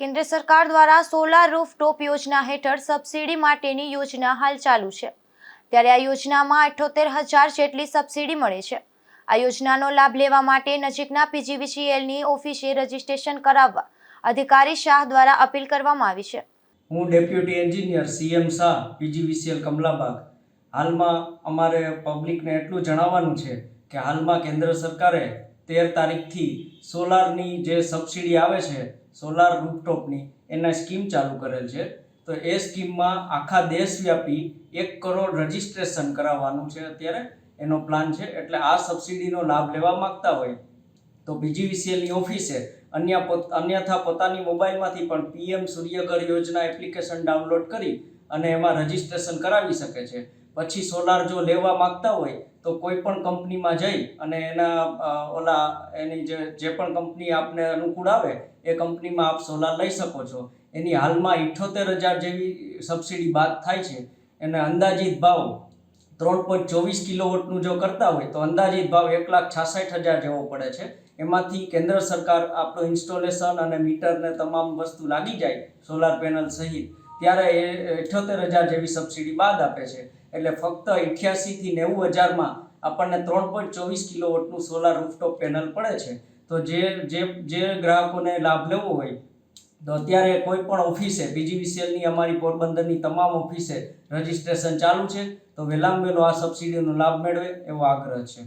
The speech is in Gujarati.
કેન્દ્ર સરકાર દ્વારા સોલાર રૂફટોપ યોજના હેઠળ સબસિડી માટેની યોજના હાલ ચાલુ છે. ત્યારે આ યોજનામાં અઠ્યોતેર હજાર જેટલી સબસિડી મળે છે. આ યોજનાનો લાભ લેવા માટે નજીકના પીજીવીસીએલની ઓફિસે રજીસ્ટ્રેશન કરાવવા અધિકારી શાહ દ્વારા અપીલ કરવામાં આવી છે. હું deputy engineer C M Shah, PGVCL Kamlabag. હાલમાં અમારે પબ્લિકને એટલું જણાવવાનું છે કે હાલમાં કેન્દ્ર સરકારે તેર તારીખથી સોલારની જે સબસિડી આવે છે સોલાર રૂપટોપની એના સ્કીમ ચાલુ કરેલ છે. તો એ સ્કીમમાં આખા દેશવ્યાપી એક કરોડ રજીસ્ટ્રેશન કરાવવાનું છે અત્યારે. એનો પ્લાન છે એટલે આ સબસિડીનો લાભ લેવા માગતા હોય તો બીજીવીસીએલની ઓફિસે અન્ય અન્યથા પોતાની મોબાઈલમાંથી પણ પીએમ સૂર્યઘર યોજના એપ્લિકેશન ડાઉનલોડ કરી અને એમાં રજીસ્ટ્રેશન કરાવી શકે છે. પછી સોલાર જો લેવા માંગતા હોય તો કોઈ પણ કંપનીમાં જઈ અને એના ઓલા, એની જે જે પણ કંપની આપને અનુકૂળ આવે, એ કંપનીમાં આપ સોલાર લઈ શકો છો. એની હાલમાં ઇઠ્ઠોતેર હજાર જેવી સબસિડી બાદ થાય છે. એને અંદાજિત ભાવ ત્રણ પોઈન્ટ ચોવીસ કિલોવોટનું જો કરતા હોય તો અંદાજિત ભાવ એક લાખ છાસઠ હજાર જેવો પડે છે. એમાંથી કેન્દ્ર સરકાર આપણું ઇન્સ્ટોલેશન અને મીટરને તમામ વસ્તુ લાગી જાય સોલાર પેનલ સહિત, ત્યારે એ અઠ્યોતેર હજાર જેવી સબસિડી બાદ આપે છે. એટલે ફક્ત અઠ્યાસીથી નેવું હજારમાં આપણને ત્રણ પોઈન્ટ ચોવીસ કિલોવોટનું સોલાર રૂફટોપ પેનલ પડે છે. તો જે જે જે ગ્રાહકોને લાભ લેવો હોય, તો અત્યારે કોઈ પણ ઓફિસે, બીજીવીસીએલની અમારી પોરબંદરની તમામ ઓફિસે રજિસ્ટ્રેશન ચાલુ છે. તો વહેલામાં વહેલો આ સબસિડીનો લાભ મેળવે એવો આગ્રહ છે.